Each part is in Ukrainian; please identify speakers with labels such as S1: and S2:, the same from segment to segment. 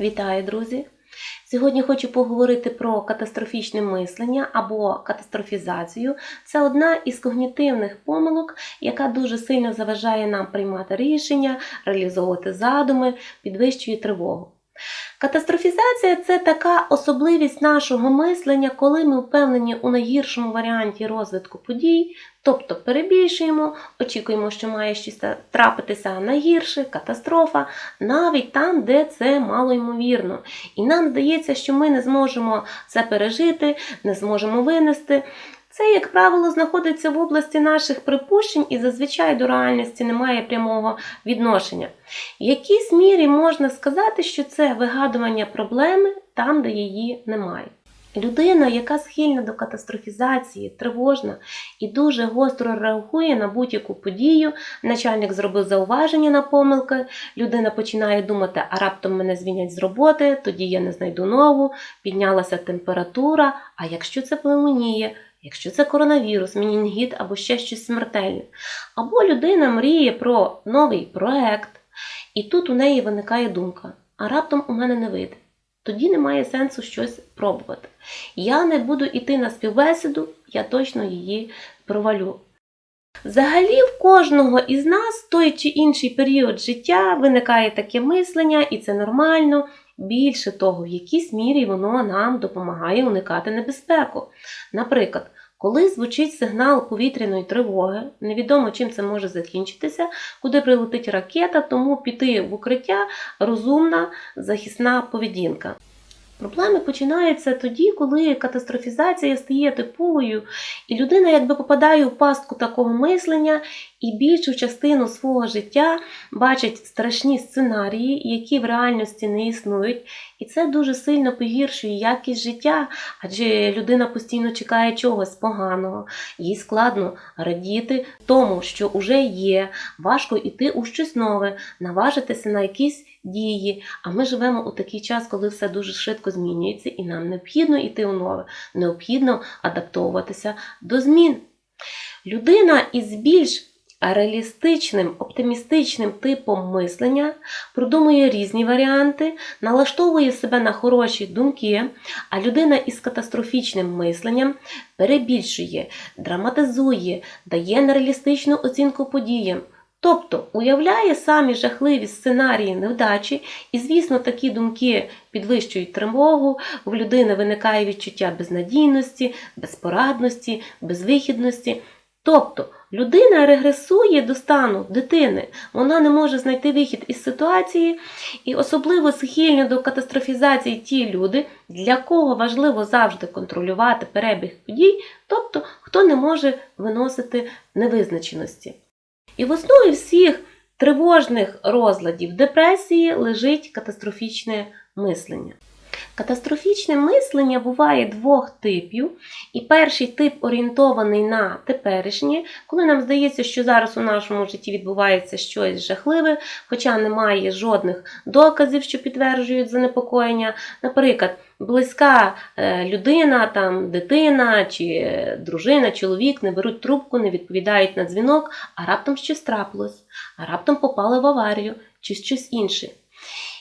S1: Вітаю, друзі! Сьогодні хочу поговорити про катастрофічне мислення або катастрофізацію. Це одна із когнітивних помилок, яка дуже сильно заважає нам приймати рішення, реалізовувати задуми, підвищує тривогу. Катастрофізація це така особливість нашого мислення, коли ми впевнені у найгіршому варіанті розвитку подій, тобто перебільшуємо, очікуємо, що має щось трапитися найгірше, катастрофа, навіть там, де це малоймовірно. І нам здається, що ми не зможемо це пережити, не зможемо винести. Це, як правило, знаходиться в області наших припущень і зазвичай до реальності немає прямого відношення. В якійсь мірі можна сказати, що це вигадування проблеми там, де її немає. Людина, яка схильна до катастрофізації, тривожна і дуже гостро реагує на будь-яку подію, начальник зробив зауваження на помилки, людина починає думати, а раптом мене звільнять з роботи, тоді я не знайду нову, піднялася температура, а якщо це племеніє, якщо це коронавірус, менінгіт або ще щось смертельне. Або людина мріє про новий проект, і тут у неї виникає думка, а раптом у мене не вийде. Тоді немає сенсу щось пробувати. Я не буду йти на співбесіду, я точно її провалю. Взагалі, в кожного із нас той чи інший період життя виникає таке мислення, і це нормально. Більше того, в якійсь мірі воно нам допомагає уникати небезпеку. Наприклад, коли звучить сигнал повітряної тривоги, невідомо чим це може закінчитися, куди прилетить ракета, тому піти в укриття розумна захисна поведінка. Проблеми починаються тоді, коли катастрофізація стає типовою, і людина якби попадає в пастку такого мислення і більшу частину свого життя бачить страшні сценарії, які в реальності не існують. І це дуже сильно погіршує якість життя, адже людина постійно чекає чогось поганого, їй складно радіти тому, що вже є, важко йти у щось нове, наважитися на якісь дії. А ми живемо у такий час, коли все дуже швидко змінюється, і нам необхідно йти у нове, необхідно адаптовуватися до змін. Людина із більш реалістичним, оптимістичним типом мислення продумує різні варіанти, налаштовує себе на хороші думки, а людина із катастрофічним мисленням перебільшує, драматизує, дає нереалістичну оцінку подіям. Тобто уявляє самі жахливі сценарії невдачі, і, звісно, такі думки підвищують тривогу, в людини виникає відчуття безнадійності, безпорадності, безвихідності. Тобто людина регресує до стану дитини, вона не може знайти вихід із ситуації, і особливо схильні до катастрофізації ті люди, для кого важливо завжди контролювати перебіг подій, тобто хто не може виносити невизначеності. І в основі всіх тривожних розладів депресії лежить катастрофічне мислення. Катастрофічне мислення буває двох типів. І перший тип орієнтований на теперішнє, коли нам здається, що зараз у нашому житті відбувається щось жахливе, хоча немає жодних доказів, що підтверджують занепокоєння. Наприклад, близька е, людина, там, дитина чи е, дружина, чоловік не беруть трубку, не відповідають на дзвінок, а раптом щось трапилось, а раптом попали в аварію чи щось інше.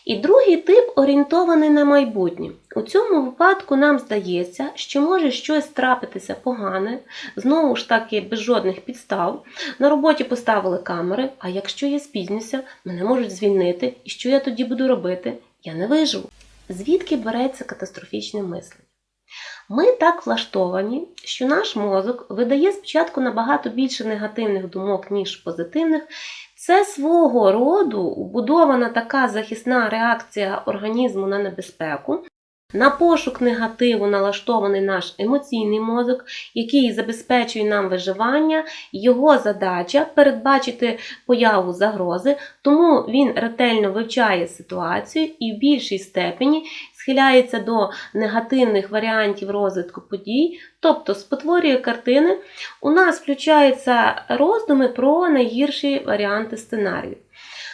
S1: І другий тип орієнтований на майбутнє. У цьому випадку нам здається, що може щось трапитися погане, знову ж таки без жодних підстав. На роботі поставили камери, а якщо я спізнюся, мене можуть звільнити, і що я тоді буду робити? Я не виживу. Звідки береться катастрофічне мислення? Ми так влаштовані, що наш мозок видає спочатку набагато більше негативних думок, ніж позитивних. Це свого роду вбудована така захисна реакція організму на небезпеку. На пошук негативу налаштований наш емоційний мозок, який забезпечує нам виживання. Його задача передбачити появу загрози, тому він ретельно вивчає ситуацію і в більшій степені схиляється до негативних варіантів розвитку подій, тобто спотворює картини. У нас включаються роздуми про найгірші варіанти сценарію.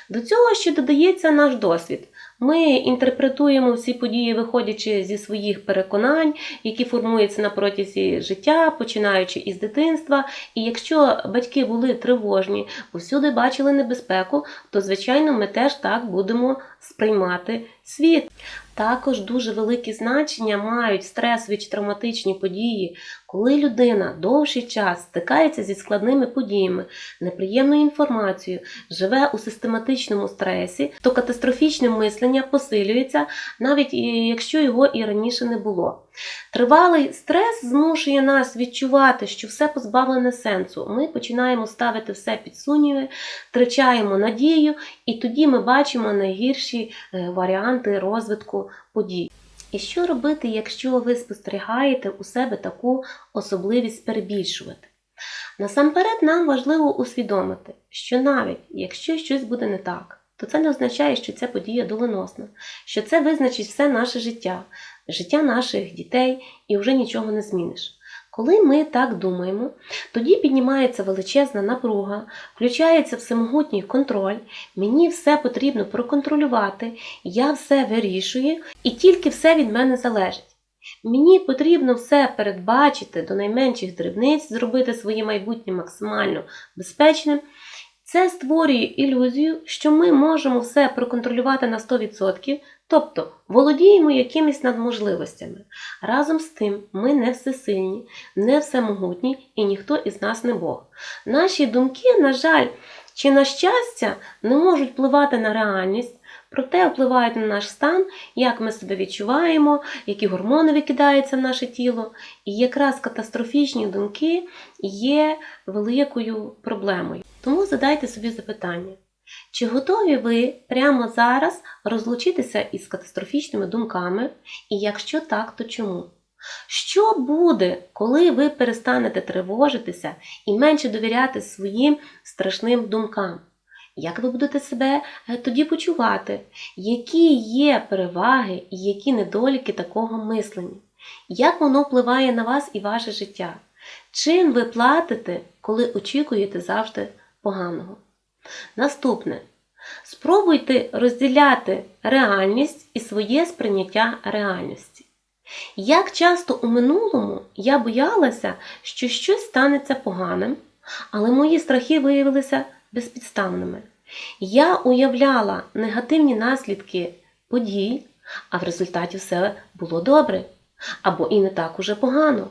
S1: До цього ще додається наш досвід. Ми інтерпретуємо всі події, виходячи зі своїх переконань, які формуються на протязі життя, починаючи із дитинства. І якщо батьки були тривожні, повсюди бачили небезпеку, то, звичайно, ми теж так будемо сприймати світ. Також дуже велике значення мають стресові чи травматичні події, коли людина довший час стикається зі складними подіями, неприємною інформацією, живе у систематичному стресі, то катастрофічне мислення посилюється, навіть якщо його і раніше не було. Тривалий стрес змушує нас відчувати, що все позбавлене сенсу. Ми починаємо ставити все під сумніви, втрачаємо надію, і тоді ми бачимо найгірші е, варіанти розвитку подій. І що робити, якщо ви спостерігаєте у себе таку особливість перебільшувати? Насамперед, нам важливо усвідомити, що навіть якщо щось буде не так, то це не означає, що ця подія доленосна, що це визначить все наше життя, життя наших дітей і вже нічого не зміниш. Коли ми так думаємо, тоді піднімається величезна напруга, включається всемогутній контроль, мені все потрібно проконтролювати, я все вирішую, і тільки все від мене залежить. Мені потрібно все передбачити до найменших дрібниць, зробити своє майбутнє максимально безпечним. Це створює ілюзію, що ми можемо все проконтролювати на 100%, тобто володіємо якимись надможливостями. Разом з тим, ми не всесильні, не всемогутні і ніхто із нас не Бог. Наші думки, на жаль, чи на щастя, не можуть впливати на реальність, проте впливають на наш стан, як ми себе відчуваємо, які гормони викидаються в наше тіло. І якраз катастрофічні думки є великою проблемою. Тому задайте собі запитання. Чи готові ви прямо зараз розлучитися із катастрофічними думками? І якщо так, то чому? Що буде, коли ви перестанете тривожитися і менше довіряти своїм страшним думкам? Як ви будете себе е, тоді почувати? Які є переваги і які недоліки такого мислення? Як воно впливає на вас і ваше життя? Чим ви платите, коли очікуєте завжди поганого? Наступне. Спробуйте розділяти реальність і своє сприйняття реальності. Як часто у минулому я боялася, що щось станеться поганим, але мої страхи виявилися безпідставними. Я уявляла негативні наслідки подій, а в результаті все було добре або і не так уже погано.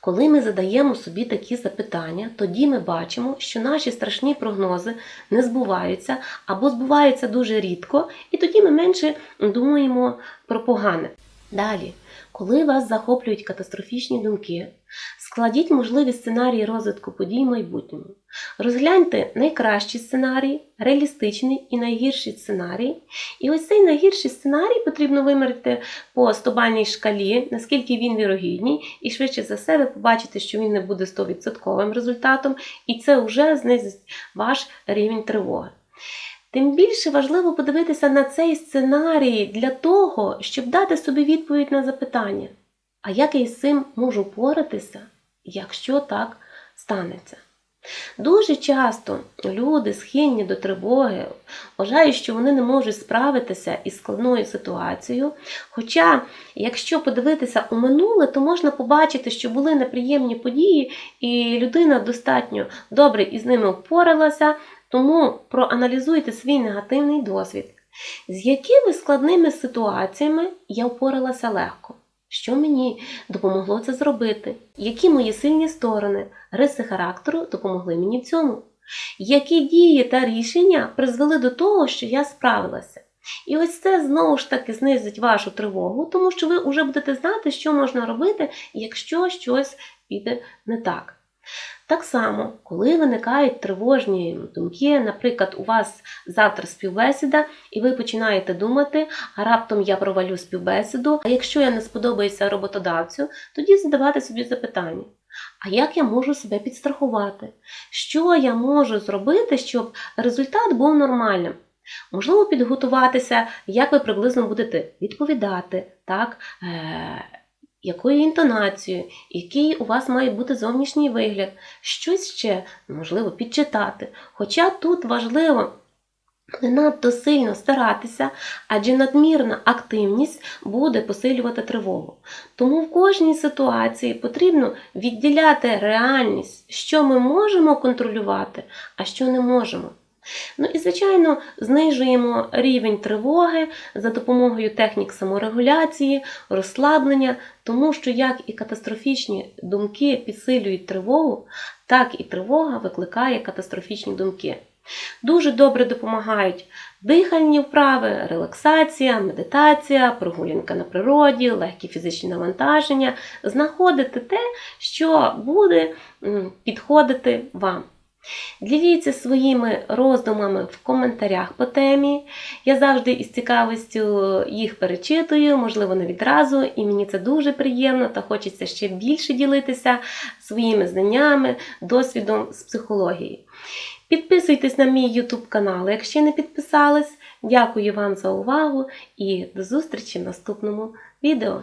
S1: Коли ми задаємо собі такі запитання, тоді ми бачимо, що наші страшні прогнози не збуваються або збуваються дуже рідко, і тоді ми менше думаємо про погане. Далі, коли вас захоплюють катастрофічні думки, складіть можливі сценарії розвитку подій в майбутньому. Розгляньте найкращий сценарій, реалістичний і найгірший сценарій. І ось цей найгірший сценарій потрібно вимірити по 100-бальній шкалі, наскільки він вірогідний, і швидше за все ви побачите, що він не буде 100% результатом, і це вже знизить ваш рівень тривоги. Тим більше важливо подивитися на цей сценарій для того, щоб дати собі відповідь на запитання, а як я із цим можу впоратися, якщо так станеться. Дуже часто люди схильні до тривоги, вважають, що вони не можуть справитися із складною ситуацією. Хоча, якщо подивитися у минуле, то можна побачити, що були неприємні події, і людина достатньо добре із ними впоралася, тому проаналізуйте свій негативний досвід. З якими складними ситуаціями я впоралася легко? Що мені допомогло це зробити? Які мої сильні сторони, риси характеру допомогли мені в цьому? Які дії та рішення призвели до того, що я справилася? І ось це знову ж таки знизить вашу тривогу, тому що ви вже будете знати, що можна робити, якщо щось піде не так. Так само, коли виникають тривожні думки, наприклад, у вас завтра співбесіда, і ви починаєте думати, а раптом я провалю співбесіду, а якщо я не сподобаюся роботодавцю, тоді задавати собі запитання. А як я можу себе підстрахувати? Що я можу зробити, щоб результат був нормальним? Можливо, підготуватися, як ви приблизно будете відповідати, так? Якою інтонацією, який у вас має бути зовнішній вигляд, щось ще можливо підчитати. Хоча тут важливо не надто сильно старатися, адже надмірна активність буде посилювати тривогу. Тому в кожній ситуації потрібно відділяти реальність, що ми можемо контролювати, а що не можемо. Ну і, звичайно, знижуємо рівень тривоги за допомогою технік саморегуляції, розслаблення, тому що як і катастрофічні думки підсилюють тривогу, так і тривога викликає катастрофічні думки. Дуже добре допомагають дихальні вправи, релаксація, медитація, прогулянка на природі, легкі фізичні навантаження, знаходити те, що буде підходити вам. Діліться своїми роздумами в коментарях по темі. Я завжди із цікавістю їх перечитую, можливо, не відразу, і мені це дуже приємно та хочеться ще більше ділитися своїми знаннями, досвідом з психології. Підписуйтесь на мій YouTube канал, якщо не підписались. Дякую вам за увагу і до зустрічі в наступному відео.